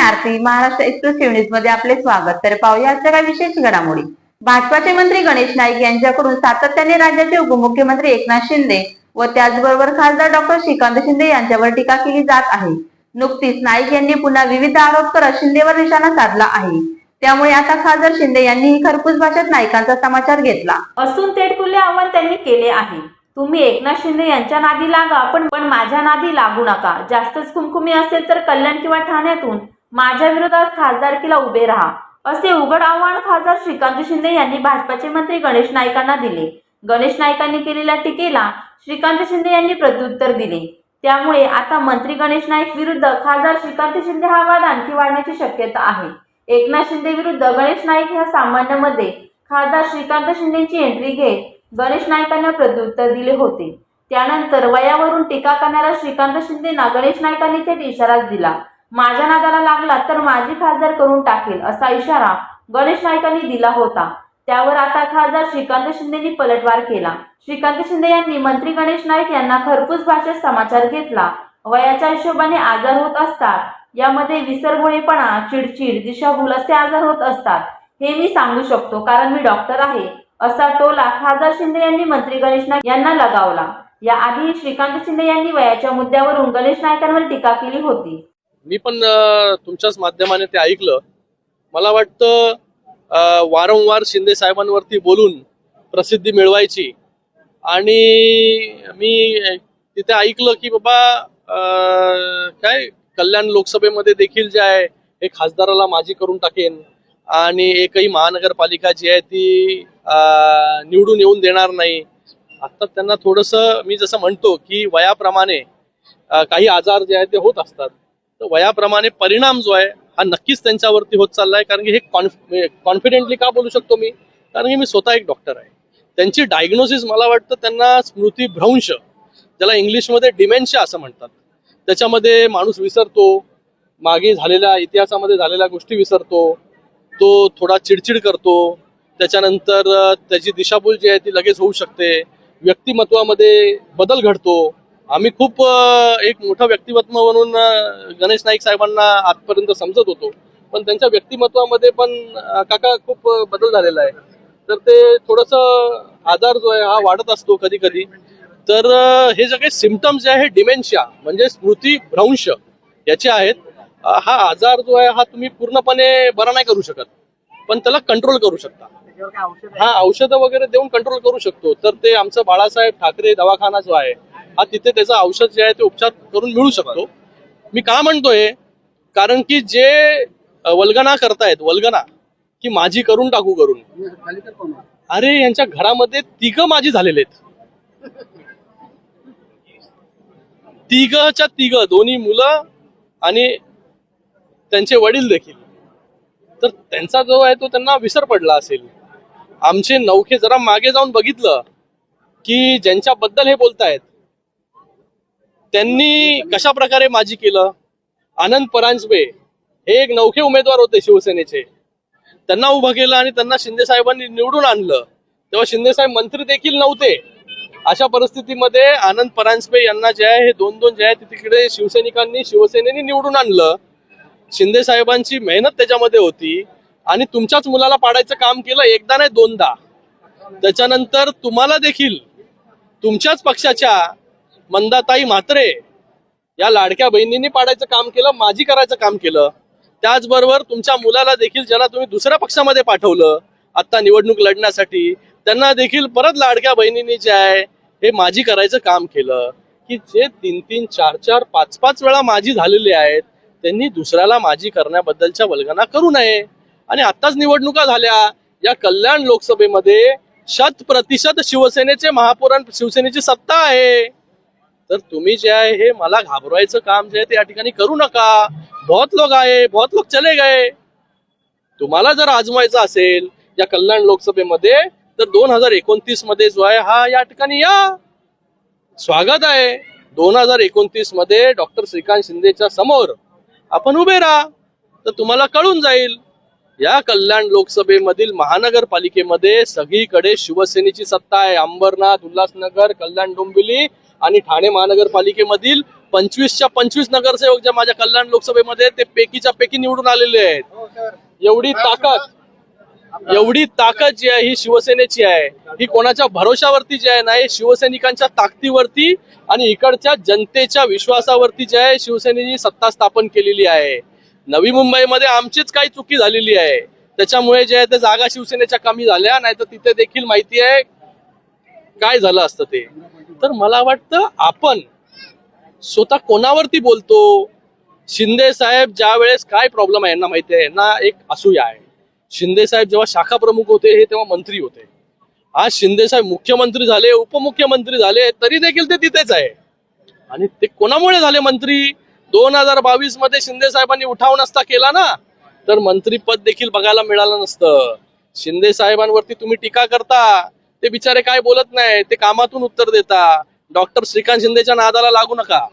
आरती Maharashtra express न्यूजमध्ये आपले स्वागत. तर पाहूया आजच्या काही विशेष घडामोडी. भाजपाचे मंत्री गणेश नाईक यांच्याकडून सातत्याने राज्याचे उपमुख्यमंत्री एकनाथ शिंदे व त्याचबरोबर खासदार डॉक्टर श्रीकांत शिंदे यांच्यावर टीका केली जात आहे. नुकतीच नाईक यांनी पुन्हा विविध आरोप करत शिंदेवर निशाणा साधला आहे. त्यामुळे आता खासदार शिंदे यांनीही खरपूस भाषेत नाईकांचा समाचार घेतला. असून तेटकुले आव्हान त्यांनी केले आहे. तुम्ही एकनाथ शिंदे यांच्या नादी लागा पण पण माझ्या नादी लागू नका. जास्तच कुमकुमी असेल तर कल्याण किंवा ठाण्यातून माझ्या विरोधात खासदारकीला उभे राहा असे उघड आव्हान खासदार श्रीकांत शिंदे यांनी भाजपाचे मंत्री गणेश नाईकांना दिले. गणेश नाईकांनी केलेल्या टीकेला श्रीकांत शिंदे यांनी प्रत्युत्तर दिले. त्यामुळे आता मंत्री गणेश नाईक विरुद्ध खासदार श्रीकांत शिंदे हा वाद आणखी वाढण्याची शक्यता आहे. एकनाथ शिंदे विरुद्ध गणेश नाईक ह्या सामान्यामध्ये खासदार श्रीकांत शिंदेची एंट्री घेत गणेश नाईकांना प्रत्युत्तर दिले होते. त्यानंतर वयावरून टीका करणाऱ्या श्रीकांत शिंदेना गणेश नाईकांनी थेट इशाराच दिला. माझ्या नादाला लागला तर माझी खासदार करून टाकेल असा इशारा गणेश नाईकांनी दिला होता. त्यावर आता खासदार श्रीकांत शिंदेनी पलटवार केला. श्रीकांत शिंदे यांनी मंत्री गणेश नाईक यांना खरपूस भाषेत समाचार घेतला. वयाच्या हिशोबाने आजार होत असतात. यामध्ये विसरगोळेपणा चिडचिड दिशाभूल असे आजार होत असतात. हे मी सांगू शकतो कारण मी डॉक्टर आहे असा टोला खासदार शिंदे यांनी मंत्री गणेश नाईक यांना लगावला. याआधी श्रीकांत शिंदे यांनी वयाच्या मुद्द्यावरून गणेश नायकांवर टीका केली होती. मी पण तुमच्याच माध्यमाने ते ऐकलं. मला वाटतं वारंवार शिंदे साहेबांवरती बोलून प्रसिद्धी मिळवायची. आणि मी तिथे ऐकलं की बाबा काय कल्याण लोकसभेमध्ये देखील जे आहे हे खासदाराला माझी करून टाकेन. आणि एकही महानगरपालिका जी आहे ती निवडून येऊन देणार नाही. आता त्यांना थोडस मी जसं म्हणतो की वयाप्रमाणे काही आजार जे आहेत ते होत असतात. तर वयाप्रमाणे परिणाम जो आहे हा नक्कीच त्यांच्यावरती होत चाललाय. कारण की हे कॉन्फ कॉन्फिडेंटली का बोलू शकतो मी? कारण की मी स्वतः एक डॉक्टर आहे. त्यांची डायग्नोसिस मला वाटतं त्यांना स्मृतीभ्रंश ज्याला इंग्लिशमध्ये डिमेन्शिया असं म्हणतात. त्याच्यामध्ये माणूस विसरतो मागे झालेल्या इतिहासामध्ये झालेल्या गोष्टी विसरतो तो थोडा चिडचिड करतो. त्याच्यानंतर त्याची दिशाभूल जी आहे ती लगेच होऊ शकते. व्यक्तिमत्वामध्ये बदल घडतो. आम्ही खूप एक मोठं व्यक्तिमत्व म्हणून गणेश नाईक साहेबांना आजपर्यंत समजत होतो. पण त्यांच्या व्यक्तिमत्वामध्ये पण काका खूप बदल झालेला आहे. तर ते थोडस आजार जो आहे हा वाढत असतो कधी कधी तर हे सगळे सिमटम्स जे आहे डिमेन्शिया म्हणजे स्मृती भ्रंश याचे आहेत. हा आजार जो आहे हा तुम्ही पूर्णपणे बरा नाही करू शकत. पण त्याला कंट्रोल करू शकता. हा औषधं वगैरे देऊन कंट्रोल करू शकतो. तर ते आमचं बाळासाहेब ठाकरे दवाखाना जो आहे हा तिथे त्याचं औषध जे आहे ते उपचार करून मिळू शकतो. मी का म्हणतोय? कारण की जे वल्गना करतायत वल्गना की माझी करून टाकू करून. अरे यांच्या घरामध्ये तिघ माझी झालेले आहेत. तिघच्या तिघ दोन्ही मुलं आणि त्यांचे वडील देखील. तर त्यांचा जो आहे तो त्यांना विसर पडला असेल. आमचे नौखे जरा मागे जाऊन बघितलं की ज्यांच्याबद्दल हे बोलतायत त्यांनी कशा प्रकारे माजी केलं? आनंद परांजपे हे एक नौखे उमेदवार होते शिवसेनेचे. त्यांना उभं केलं आणि त्यांना शिंदे साहेबांनी निवडून आणलं. तेव्हा शिंदे साहेब मंत्री देखील नव्हते. अशा परिस्थितीमध्ये आनंद परांजपे यांना जे आहे हे दोन दोन जे आहे तिकडे शिवसैनिकांनी शिवसेनेने निवडून आणलं. शिंदे साहेबांची मेहनत त्याच्यामध्ये होती. आणि तुमच्याच मुलाला पाडायचं काम केलं एकदा नाही दोनदा. त्याच्यानंतर तुम्हाला देखील तुमच्याच पक्षाच्या मंदाताई म्हात्रे या लाडक्या बहिणींनी पाडायचं काम केलं माझी करायचं काम केलं. त्याचबरोबर तुमच्या मुलाला देखील ज्याला तुम्ही दुसऱ्या पक्षामध्ये पाठवलं आता निवडणूक लढण्यासाठी त्यांना देखील परत लाडक्या बहिणींनी जे आहे हे माझी करायचं काम केलं. की जे तीन तीन चार चार पाच पाच वेळा माझी झालेले आहेत त्यांनी दुसऱ्याला माझी करण्याबद्दलच्या वल्गना करू नये. आणि आत्ताच निवडणुका झाल्या. या कल्याण लोकसभेमध्ये शत प्रतिशत शिवसेनेचे महापौर शिवसेनेची सत्ता आहे. तर तुम्ही जे आहे हे मला घाबरवायचं काम जे आहे ते या ठिकाणी करू नका. बहुत लोक आहे बहुत लोक चले गए. तुम्हाला जर आजमायचं असेल या कल्याण लोकसभेमध्ये तर दोन हजार एकोणतीसमध्ये जो आहे हा या ठिकाणी या. स्वागत आहे. दोन हजार एकोणतीसमध्ये डॉक्टर श्रीकांत शिंदेच्या समोर आपण उभे राहा. तर तुम्हाला कळून जाईल या कल्याण लोकसभेमधील महानगरपालिकेमध्ये सगळीकडे शिवसेनेची सत्ता आहे. अंबरनाथ उल्हासनगर कल्याण डोंबिवली आणि ठाणे महानगरपालिकेमधील पंचवीसच्या पंचवीस नगरसेवक जे माझ्या कल्याण लोकसभेमध्ये ते पैकीच्या पैकी निवडून आलेले आहेत. एवढी ताकद एवढी ताकद जी आहे ही शिवसेनेची आहे. ही कोणाच्या भरोशावरती जी आहे ना ही शिवसैनिकांच्या ताकदीवरती आणि इकडच्या जनतेच्या विश्वासावरती जी आहे शिवसेनेने सत्ता स्थापन केलेली आहे. नवी मुंबईमध्ये आमचीच काही चुकी झालेली आहे. त्याच्यामुळे जे आहे ते जागा शिवसेनेच्या कमी झाल्या नाही तर तिथे देखील माहिती आहे काय झालं असतं ते? तर मला वाटतं आपण स्वतः कोणावरती बोलतो? शिंदे साहेब ज्या वेळेस काय प्रॉब्लेम आहे यांना माहिती आहे यांना एक असूया आहे. शिंदे साहेब जेव्हा शाखा प्रमुख होते हे तेव्हा मंत्री होते. आज शिंदे साहेब मुख्यमंत्री झाले उपमुख्यमंत्री झाले तरी देखील ते तिथेच आहे. आणि ते कोणामुळे झाले मंत्री? दोन हजार बावीसमध्ये शिंदे साहेबांनी उठाव नसता केला ना? तर मंत्रीपद देखील बघायला मिळालं नसतं. शिंदे साहेबांवरती तुम्ही टीका करता. ते बिचारे काय बोलत नाही ते कामातून उत्तर देता. डॉक्टर श्रीकांत शिंदेच्या नादाला लागू नका.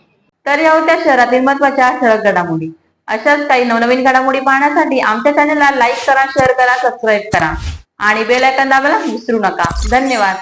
तर या होत्या शहरातील महत्त्वाच्या ठळक घडामोडी. अशाच काही नवनवीन घडामोडी पाहण्यासाठी आमच्या चॅनलला लाईक करा शेअर करा सबस्क्राईब करा. आणि बेल आयकन दाबायला विसरू नका. धन्यवाद.